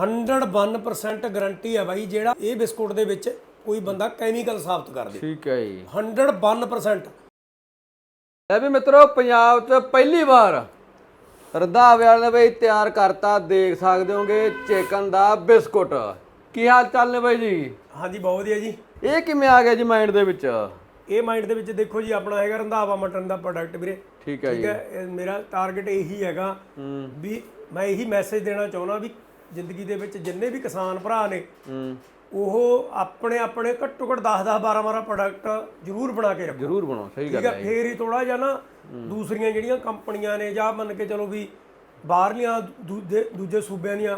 101% guarantee ਹੈ ਬਾਈ ਜਿਹੜਾ ਇਹ ਬਿਸਕੁਟ ਦੇ ਵਿੱਚ ਕੋਈ ਬੰਦਾ ਕੈਮੀਕਲ ਸਾਬਤ ਕਰ ਦੇ। ਠੀਕ ਹੈ ਜੀ। 101% ਲੈ ਵੀ ਮਿੱਤਰੋ ਪੰਜਾਬ 'ਚ ਪਹਿਲੀ ਵਾਰ ਰੰਧਾਵੇ ਵਾਲੇ ਨੇ ਬਈ ਤਿਆਰ ਕਰਤਾ ਦੇਖ ਸਕਦੇ ਹੋਗੇ ਚਿਕਨ ਦਾ ਬਿਸਕੁਟ। ਕੀ ਹਾਲ ਚਾਲ ਨੇ ਬਾਈ ਜੀ? ਹਾਂਜੀ ਬਹੁਤ ਵਧੀਆ ਜੀ। ਇਹ ਕਿਵੇਂ ਆ ਗਿਆ ਜੀ ਮਾਈਂਡ ਦੇ ਵਿੱਚ? ਇਹ ਮਾਈਂਡ ਦੇ ਵਿੱਚ ਦੇਖੋ ਜੀ ਆਪਣਾ ਹੈਗਾ ਰੰਧਾਵਾ ਮਟਨ ਦਾ ਪ੍ਰੋਡਕਟ ਵੀਰੇ। ਠੀਕ ਹੈ ਠੀਕ ਜੀ। ਹੈ ਇਹ ਮੇਰਾ ਟਾਰਗੇਟ ਇਹੀ ਹੈਗਾ ਹੂੰ। ਵੀ ਮੈਂ ਇਹੀ ਮੈਸੇਜ ਦੇਣਾ ਚਾਹੁੰਦਾ ਵੀ ਜ਼ਿੰਦਗੀ ਦੇ ਵਿੱਚ ਜਿੰਨੇ ਵੀ ਕਿਸਾਨ ਭਰਾ ਨੇ ਉਹ ਆਪਣੇ ਆਪਣੇ ਘੱਟੋ ਘੱਟ 10 10 12 12 ਪ੍ਰੋਡਕਟ ਜ਼ਰੂਰ ਬਣਾ ਕੇ ਰੱਖੋ। ਜ਼ਰੂਰ ਬਣਾਓ ਸਹੀ ਠੀਕ ਗੱਲ ਹੈ ਹੈ ਫੇਰ ਹੀ ਥੋੜਾ ਜਿਹਾ ਨਾ ਦੂਸਰੀਆਂ ਜਿਹੜੀਆਂ ਕੰਪਨੀਆਂ ਨੇ ਜਾਂ ਮੰਨ ਕੇ ਚਲੋ ਵੀ ਬਾਹਰਲੀਆਂ ਦੂਜੇ ਦੂਜੇ ਸੂਬਿਆਂ ਦੀਆਂ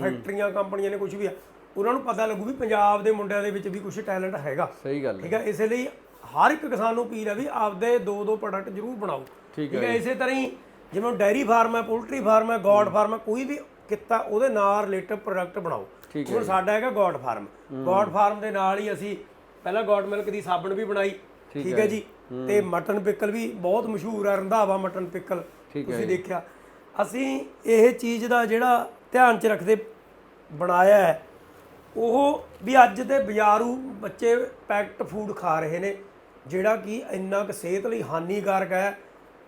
ਫੈਕਟਰੀਆਂ ਕੰਪਨੀਆਂ ਨੇ ਕੁਝ ਵੀ ਆ ਉਹਨਾਂ ਨੂੰ ਪਤਾ ਲੱਗੂ ਵੀ ਪੰਜਾਬ ਦੇ ਮੁੰਡਿਆਂ ਦੇ ਵਿੱਚ ਵੀ ਕੁਝ ਟੈਲੈਂਟ ਹੈਗਾ। ਸਹੀ ਗੱਲ ਹੈ। ਠੀਕ ਹੈ ਇਸੇ ਲਈ ਹਰ ਇੱਕ ਕਿਸਾਨ ਨੂੰ ਅਪੀਲ ਹੈ ਵੀ ਆਪਦੇ ਦੋ ਦੋ ਪ੍ਰੋਡਕਟ ਜ਼ਰੂਰ ਬਣਾਓ। ਠੀਕ ਹੈ ਇਸੇ ਤਰ੍ਹਾਂ ਹੀ ਜਿਵੇਂ ਡੈਰੀ ਫਾਰਮ ਹੈ ਪੋਲਟਰੀ ਫਾਰਮ ਹੈ ਗੋਡ ਫਾਰਮ ਹੈ ਕੋਈ ਵੀ ਕਿੱਤਾ ਉਹਦੇ ਨਾਲ ਰਿਲੇਟਡ ਪ੍ਰੋਡਕਟ ਬਣਾਓ। ਹੁਣ ਸਾਡਾ ਹੈਗਾ ਗੋਡ ਫਾਰਮ। ਗੋਡ ਫਾਰਮ ਦੇ ਨਾਲ ਹੀ ਅਸੀਂ ਪਹਿਲਾਂ ਗੋਡ ਮਿਲਕ ਦੀ ਸਾਬਣ ਵੀ ਬਣਾਈ ਠੀਕ ਹੈ ਜੀ। ਤੇ ਮਟਨ ਪਿਕਲ ਵੀ ਬਹੁਤ ਮਸ਼ਹੂਰ ਹੈ ਰੰਧਾਵਾ ਮਟਨ ਪਿਕਲ ਤੁਸੀਂ ਦੇਖਿਆ। ਅਸੀਂ ਇਹ ਚੀਜ਼ ਦਾ ਜਿਹੜਾ ਧਿਆਨ ਚ ਰੱਖਦੇ ਬਣਾਇਆ ਹੈ ਉਹ ਵੀ ਅੱਜ ਦੇ ਬਾਜ਼ਾਰੂ ਬੱਚੇ ਪੈਕਟ ਫੂਡ ਖਾ ਰਹੇ ਨੇ ਜਿਹੜਾ ਕਿ ਇੰਨਾ ਕੁ ਸਿਹਤ ਲਈ ਹਾਨੀਕਾਰਕ ਹੈ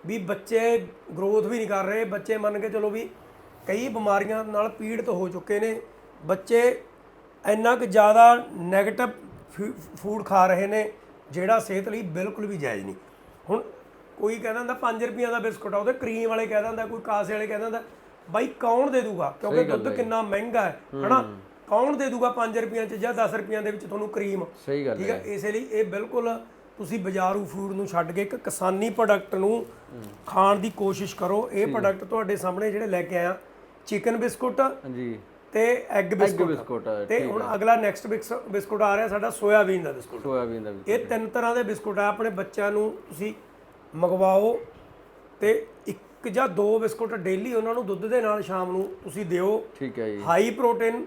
ਵੀ ਬੱਚੇ ਗਰੋਥ ਵੀ ਨਹੀਂ ਕਰ ਰਹੇ। ਬੱਚੇ ਮੰਨ ਕੇ ਚਲੋ ਵੀ ਕਈ ਬਿਮਾਰੀਆਂ ਨਾਲ ਪੀੜਤ ਹੋ ਚੁੱਕੇ ਨੇ। ਬੱਚੇ ਇੰਨਾ ਕੁ ਜ਼ਿਆਦਾ 네ਗੇਟਿਵ ਫੂਡ ਖਾ ਰਹੇ ਨੇ ਜਿਹੜਾ ਸਿਹਤ ਲਈ ਬਿਲਕੁਲ ਵੀ ਜਾਇਜ਼ ਨਹੀਂ। ਹੁਣ ਕੋਈ ਕਹਿੰਦਾ ਹੁੰਦਾ 5 ਰੁਪਈਆ ਦਾ ਬਿਸਕੁਟ ਆ ਉਹਦੇ ਕਰੀਮ ਵਾਲੇ ਕਹਿ ਦਿੰਦਾ ਕੋਈ ਕਾਸੇ ਵਾਲੇ ਕਹਿ ਦਿੰਦਾ ਬਾਈ ਕੌਣ ਦੇ ਦੂਗਾ? ਕਿਉਂਕਿ ਦੁੱਧ ਕਿੰਨਾ ਮਹਿੰਗਾ ਹੈ ਹਨਾ? ਕੌਣ ਦੇ ਦੂਗਾ 5 ਰੁਪਈਆਂ ਚ ਜਾਂ 10 ਰੁਪਈਆਂ ਦੇ ਵਿੱਚ ਤੁਹਾਨੂੰ ਕਰੀਮ ਸਹੀ ਗੱਲ ਠੀਕ ਹੈ। ਇਸੇ ਲਈ ਇਹ ਬਿਲਕੁਲ ਤੁਸੀਂ ਬਾਜ਼ਾਰੂ ਫੂਡ ਨੂੰ ਛੱਡ ਕੇ ਇੱਕ ਕਿਸਾਨੀ ਪ੍ਰੋਡਕਟ ਨੂੰ ਖਾਣ ਦੀ ਕੋਸ਼ਿਸ਼ ਕਰੋ। ਇਹ ਪ੍ਰੋਡਕਟ ਤੁਹਾਡੇ ਸਾਹਮਣੇ ਜਿਹੜੇ ਲੈ ਕੇ ਆਇਆ ਚਿਕਨ ਬਿਸਕੁਟ ਹਾਂਜੀ। ਤੇ ਐਗ ਬਿਸਕੁਟ। ਬਿਸਕੁਟ, ਤੇ ਹੁਣ ਅਗਲਾ ਨੈਕਸਟ ਬਿਸਕੁਟ ਆ ਰਿਹਾ ਸਾਡਾ ਸੋਇਆਬੀਨ ਦਾ ਬਿਸਕੁਟ। ਸੋਇਆਬੀਨ ਦਾ ਇਹ ਤਿੰਨ ਤਰ੍ਹਾਂ ਦੇ ਬਿਸਕੁਟ ਆ ਆਪਣੇ ਬੱਚਿਆਂ ਨੂੰ ਤੁਸੀਂ ਮੰਗਵਾਓ ਤੇ ਇੱਕ ਜਾਂ ਦੋ ਬਿਸਕੁਟ ਡੇਲੀ ਉਹਨਾਂ ਨੂੰ ਦੁੱਧ ਦੇ ਨਾਲ ਸ਼ਾਮ ਨੂੰ ਤੁਸੀਂ ਦਿਓ। ਠੀਕ ਹੈ ਜੀ। ਹਾਈ ਪ੍ਰੋਟੀਨ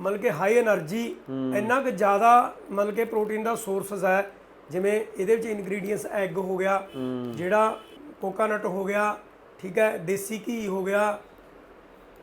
ਮਤਲਬ ਕਿ ਹਾਈ એનર્ਜੀ ਇੰਨਾ ਕਿ ਜ਼ਿਆਦਾ ਮਤਲਬ ਕਿ ਪ੍ਰੋਟੀਨ ਦਾ ਸੋਰਸਸ ਹੈ ਜਿਵੇਂ ਇਹਦੇ ਵਿੱਚ ਇਨਗਰੀਡੀਅੰਟਸ ਐਗ ਹੋ ਗਿਆ ਜਿਹੜਾ ਕੋਕਾਨਟ ਹੋ ਗਿਆ ਠੀਕ ਹੈ ਦੇਸੀ ਘੀ ਹੋ ਗਿਆ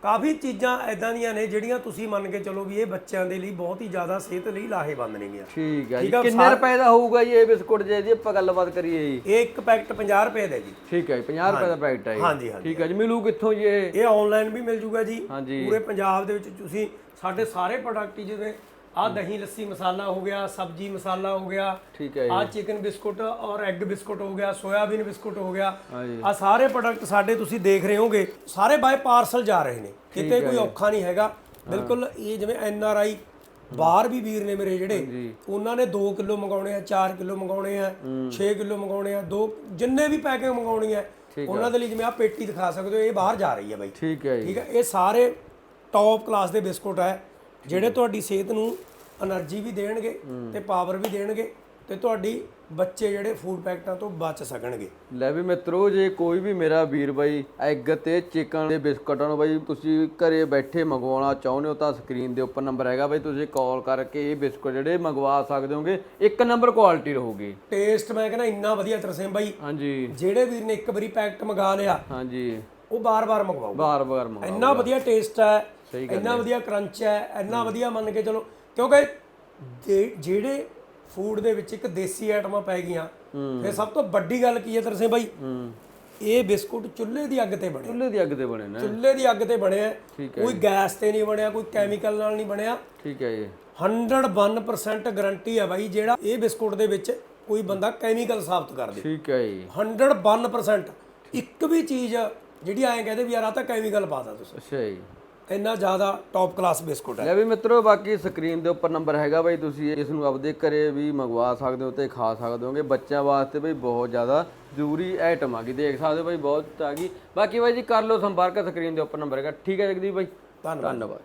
ਕਾਫੀ ਚੀਜ਼ਾਂ ਐਦਾਂ ਦੀਆਂ ਨੇ ਜਿਹੜੀਆਂ ਤੁਸੀਂ ਮੰਨ ਕੇ ਚਲੋ ਵੀ ਇਹ ਬੱਚਿਆਂ ਦੇ ਲਈ ਬਹੁਤ ਹੀ ਜ਼ਿਆਦਾ ਸਿਹਤ ਲਈ ਲਾਹੇਵੰਦ ਨੇਗੀਆਂ ਠੀਕ ਹੈ ਜੀ। ਕਿੰਨੇ ਰੁਪਏ ਦਾ ਹੋਊਗਾ ਜੀ ਇਹ ਬਿਸਕੁਟ ਜੇ ਜੀ ਆਪਾਂ ਗੱਲਬਾਤ ਕਰੀਏ ਜੀ? ਇਹ ਇੱਕ ਪੈਕਟ 50 ਰੁਪਏ ਦਾ ਜੀ। ਠੀਕ ਹੈ ਜੀ 50 ਰੁਪਏ ਦਾ ਪੈਕਟ ਹੈ ਹਾਂਜੀ ਹਾਂਜੀ। ਠੀਕ ਹੈ ਜੀ ਮਿਲੂ ਕਿੱਥੋਂ ਜੀ ਇਹ? ਇਹ ਆਨਲਾਈਨ ਵੀ ਮਿਲ ਜੂਗਾ ਜੀ। ਪੂਰੇ ਪੰਜਾਬ ਦੇ ਵਿੱਚ ਤੁਸੀਂ ਸਾਡੇ ਸਾਰੇ ਪ੍ਰੋਡਕਟ ਜਿਵੇਂ ਆ ਦਹੀਂ ਲੱਸੀ ਮਸਾਲਾ ਹੋ ਗਿਆ ਸਬਜੀ ਮਸਾਲਾ ਹੋ ਗਿਆ ਠੀਕ ਹੈ ਆ ਚਿਕਨ ਬਿਸਕੁਟ ਔਰ ਐਗ ਬਿਸਕੁਟ ਹੋ ਗਿਆ ਸੋਇਆਬੀਨ ਬਿਸਕੁਟ ਹੋ ਗਿਆ। ਆ ਸਾਰੇ ਪ੍ਰੋਡਕਟ ਸਾਡੇ ਤੁਸੀਂ ਦੇਖ ਰਹੇ ਹੋਗੇ ਸਾਰੇ ਬਾਏ ਪਾਰਸਲ ਜਾ ਰਹੇ ਨੇ। ਕਿਤੇ ਕੋਈ ਔਖਾ ਨਹੀਂ ਹੈਗਾ। ਬਿਲਕੁਲ ਇਹ ਜਿਵੇਂ ਐਨ ਆਰ ਆਈ ਬਾਹਰ ਵੀ ਵੀਰ ਨੇ ਮੇਰੇ ਜਿਹੜੇ ਉਹਨਾਂ ਨੇ 2 ਕਿਲੋ ਮੰਗਾਉਣੇ ਆ 4 ਕਿਲੋ ਮੰਗਾਉਣੇ ਆ 6 ਕਿਲੋ ਮੰਗਾਉਣੇ ਆ ਦੋ ਜਿੰਨੇ ਵੀ ਪੈਕਿੰਗ ਮੰਗਾਉਣੀ ਹੈ। ਉਹਨਾਂ ਦੇ ਲਈ ਜਿਵੇਂ ਆ ਪੇਟੀ ਦਿਖਾ ਸਕਦੇ ਹੋ ਇਹ ਬਾਹਰ ਜਾ ਰਹੀ ਹੈ ਬਾਈ। ਠੀਕ ਹੈ ਠੀਕ ਹੈ ਇਹ ਸਾਰੇ ਟੌਪ ਕਲਾਸ ਦੇ ਬਿਸਕੁਟ ਹੈ। ਜਿਹੜੇ ਤੁਹਾਡੀ ਸਿਹਤ ਨੂੰ એનર્ਜੀ ਵੀ ਦੇਣਗੇ ਤੇ ਪਾਵਰ ਵੀ ਦੇਣਗੇ ਤੇ ਤੁਹਾਡੀ ਬੱਚੇ ਜਿਹੜੇ ਫੂਡ ਪੈਕਟਾਂ ਤੋਂ ਬਚ ਸਕਣਗੇ। ਲੈ ਵੀ ਮਿੱਤਰੋ ਜੇ ਕੋਈ ਵੀ ਮੇਰਾ ਵੀਰ ਬਾਈ ਐਗ ਤੇ ਚਿਕਨ ਦੇ ਬਿਸਕਟਾਂ ਨੂੰ ਬਾਈ ਤੁਸੀਂ ਘਰੇ ਬੈਠੇ ਮੰਗਵਾਉਣਾ ਚਾਹੁੰਦੇ ਹੋ ਤਾਂ ਸਕਰੀਨ ਦੇ ਉੱਪਰ ਨੰਬਰ ਹੈਗਾ ਬਾਈ ਤੁਸੀਂ ਕਾਲ ਕਰਕੇ ਇਹ ਬਿਸਕਟ ਜਿਹੜੇ ਮੰਗਵਾ ਸਕਦੇ ਹੋਗੇ ਇੱਕ ਨੰਬਰ ਕੁਆਲਿਟੀ ਰਹੂਗੀ। ਟੇਸਟ ਮੈਂ ਕਹਿੰਦਾ ਇੰਨਾ ਵਧੀਆ ਤਰਸੇਮ ਬਾਈ। ਹਾਂਜੀ। ਜਿਹੜੇ ਵੀਰ ਨੇ ਇੱਕ ਵਾਰੀ ਪੈਕਟ ਮੰਗਾ ਲਿਆ ਹਾਂਜੀ। ਉਹ ਬਾਰ-ਬਾਰ ਮੰਗਵਾਓ ਬਾਰ-ਬਾਰ ਮੰਗਵਾਓ ਇੰਨਾ ਵਧੀਆ ਟੇਸਟ ਹੈ ਇੰਨਾ ਵਧੀਆ ਕਰੰਚ ਹੈ ਇੰਨਾ ਵਧੀਆ ਮੰਨ ਕੇ ਚਲੋ ਕਿਉਂਕਿ ਜਿਹੜੇ ਫੂਡ ਦੇ ਵਿੱਚ ਇੱਕ ਦੇਸੀ ਆਈਟਮਾਂ ਪੈ ਗਈਆਂ ਫਿਰ ਸਭ ਤੋਂ ਵੱਡੀ ਗੱਲ ਕੀ ਹੈ ਤਰਸੇ ਬਾਈ ਇਹ ਬਿਸਕੁਟ ਚੁੱਲ੍ਹੇ ਦੀ ਅੱਗ ਤੇ ਬਣੇ। ਚੁੱਲ੍ਹੇ ਦੀ ਅੱਗ ਤੇ ਬਣੇ ਨੇ। ਚੁੱਲ੍ਹੇ ਦੀ ਅੱਗ ਤੇ ਬਣਿਆ ਕੋਈ ਗੈਸ ਤੇ ਨਹੀਂ ਬਣਿਆ ਕੋਈ ਕੈਮੀਕਲ ਨਾਲ ਨਹੀਂ ਬਣਿਆ। ਠੀਕ ਹੈ ਜੀ। 101% ਗਾਰੰਟੀ ਹੈ ਬਾਈ ਜਿਹੜਾ ਇਹ ਬਿਸਕੁਟ ਦੇ ਵਿੱਚ ਕੋਈ ਬੰਦਾ ਕੈਮੀਕਲ ਸਾਬਤ ਕਰ ਦੇ। ਠੀਕ ਹੈ ਜੀ। 101% ਇੱਕ ਵੀ ਚੀਜ਼ ਜਿਹੜੀ ਐਂ ਕਹਦੇ ਵੀ ਯਾਰ ਆ ਤਾਂ ਕੈਮੀਕਲ ਪਾਤਾ ਤੁਸੀਂ। ਅੱਛਾ ਜੀ। ਇੰਨਾ ਜ਼ਿਆਦਾ ਟੌਪ ਕਲਾਸ ਬਿਸਕੁਟ ਹੈ। ਲੈ ਵੀ ਮਿੱਤਰੋ ਬਾਕੀ ਸਕਰੀਨ ਦੇ ਉੱਪਰ ਨੰਬਰ ਹੈਗਾ ਬਾਈ ਤੁਸੀਂ ਇਸ ਨੂੰ ਆਪਦੇ ਘਰੇ ਵੀ ਮੰਗਵਾ ਸਕਦੇ ਹੋ ਤੇ ਖਾ ਸਕਦੇ ਹੋਗੇ। ਬੱਚਿਆਂ ਵਾਸਤੇ ਬਈ ਬਹੁਤ ਜ਼ਿਆਦਾ ਜ਼ਰੂਰੀ ਆਈਟਮ ਆ ਗਈ ਦੇਖ ਸਕਦੇ ਹੋ ਬਾਈ ਬਹੁਤ ਆ ਗਈ ਬਾਕੀ ਬਾਈ ਜੀ ਕਰ ਲਓ ਸੰਪਰਕ ਸਕਰੀਨ ਦੇ ਉੱਪਰ ਨੰਬਰ ਹੈਗਾ। ਠੀਕ ਹੈ ਜਗਦੀਪ ਬਾਈ। ਧੰਨਵਾਦ। ਧੰਨਵਾਦ।